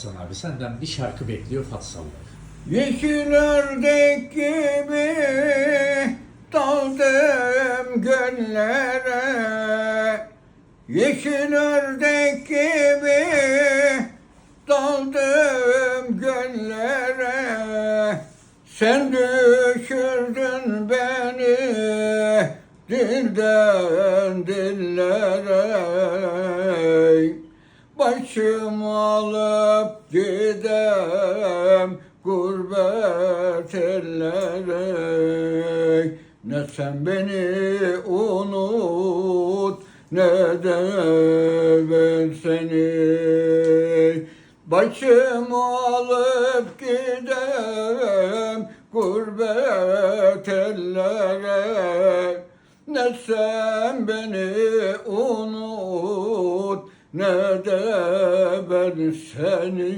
Hasan abi senden bir şarkı bekliyor Fatsalı. Yeşil ördek gibi daldım göllere. Yeşil ördek gibi daldım göllere. Sen düşürdün beni dilden dillere Başım alıp gidem gurbet ellere. Ne sen beni unut ne de ben seni. Başım alıp gidem gurbet ellere. Ne sen beni unut ne de ben seni